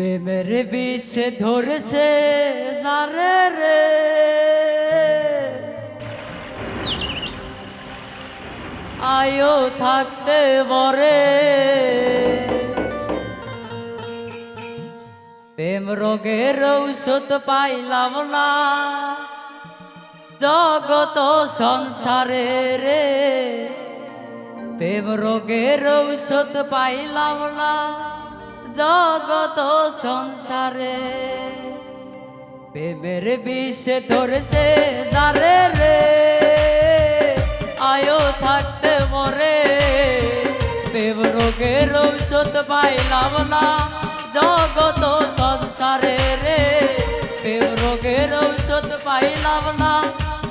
প্রেমের বিষে ধরছে যারে রে। আয়ো থাকতে বরে। প্রেম রোগের ঔষধ পাইলাম না। জগত সংসারে রে। প্রেম রোগের ঔষধ পাইলাম না। জগত সংসারে। প্রেমের বিষে ধরেছে যারে রে। আয়ো থাকতে মরে। প্রেম রোগের ঔষধ পাইলাম না জগত সংসারে রে। প্রেম রোগের ঔষধ পাইলাম না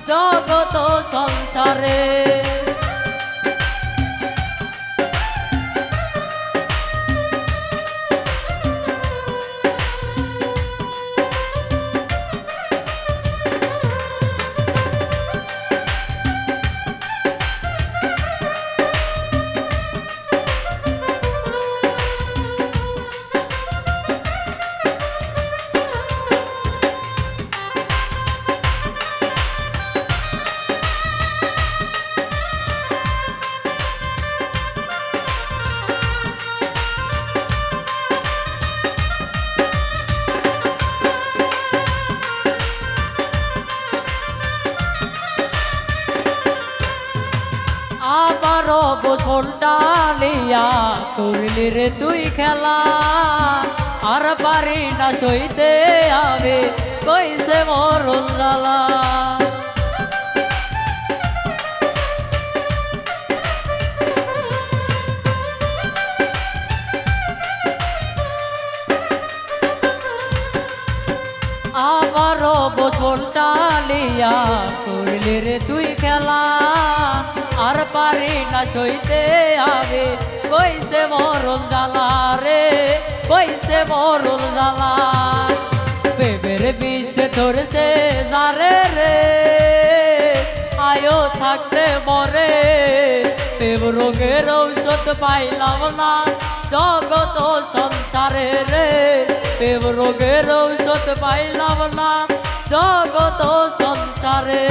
জগত সংসারে। বছর ডালিয়া করলি রে তুই খেলা। আর পারি না সইতে আমি কইছে মরণ জ্বালা আবারও বছর ডালিয়া করলি রে তুই খেলা। আর পারি না সইতে আমি কইছে মরণ জ্বালা রে, কইছে মরণ জ্বালা। বেবের বিষে ধরেছে যারে রে, আয়ো থাকতে মরে। প্রেম রোগের ঔষধ পাইলাম না জগত সংসারে রে। প্রেম রোগের ঔষধ পাইলাম না জগত সংসারে।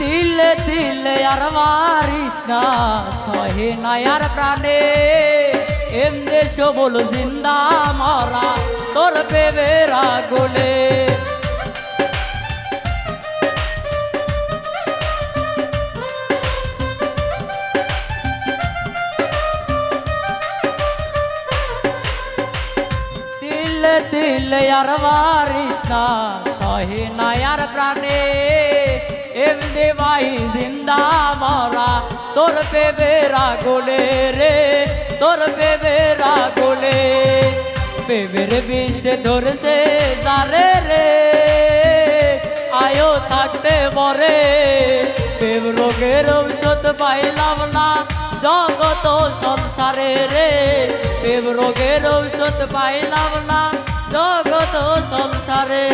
তিলে তিলে আর মারিস না সহে নাই আর প্রাণে এমনি সবল জিন্দা মরা তোর পেবেরা গোলে তিলে তিলে আর মারিস না সহে নাই আর প্রাণে এমনি ভাই জিন্দা মরা, তোর পেবেরা গোলে রে, তোর পেবেরা গোলে পেবের বিষে ধরছে যারে রে, আয়ো থাকতে মরে। প্রেম রোগের ঔষধ পাইলাম না, জগত সংসারে রে। প্রেম রোগের ঔষধ পাইলাম না, জগত সংসারে।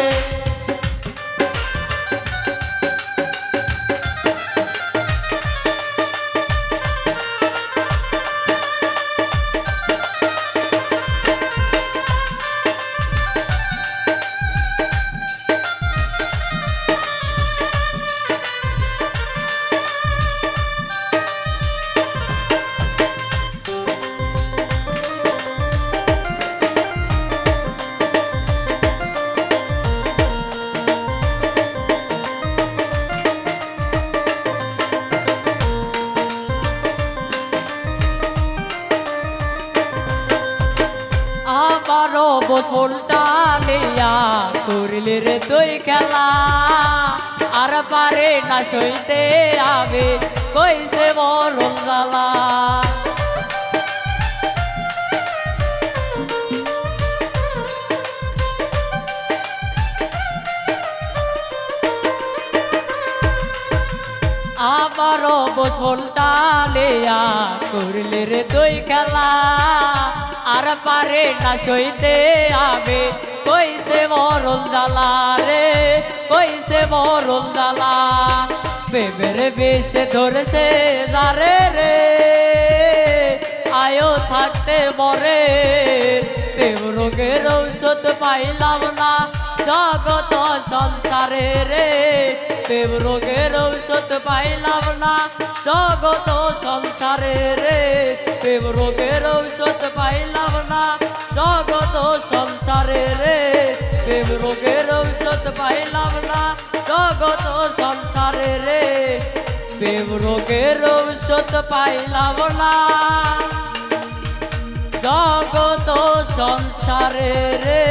ডালিয়া করলি রে তুই খেলা। আর পারে না সইতে আবে, কইছে মরণ জ্বালা। আবারও বসবন ডালিয়া করলি রে তুই খেলা। আর পারে না সইতে আবে। কইছে মরণ জ্বালা রে কইছে মরণ জ্বালা বেবের বেশে ধরেছে যারে রে। আয়ো থাকতে মরে, প্রেম রোগের ঔষধ পাইলাম না জগত সংসারে রে। প্রেম রোগের ঔষধ পাইলাম না জগত সংসারে রে। রোগের ঔষধ পাইলাম না। জগত সংসারে রে প্রেম রোগের ঔষধ পাইলাম না। জগত সংসারে রে প্রেম রোগের ঔষধ পাইলাম না। জগত সংসারে রে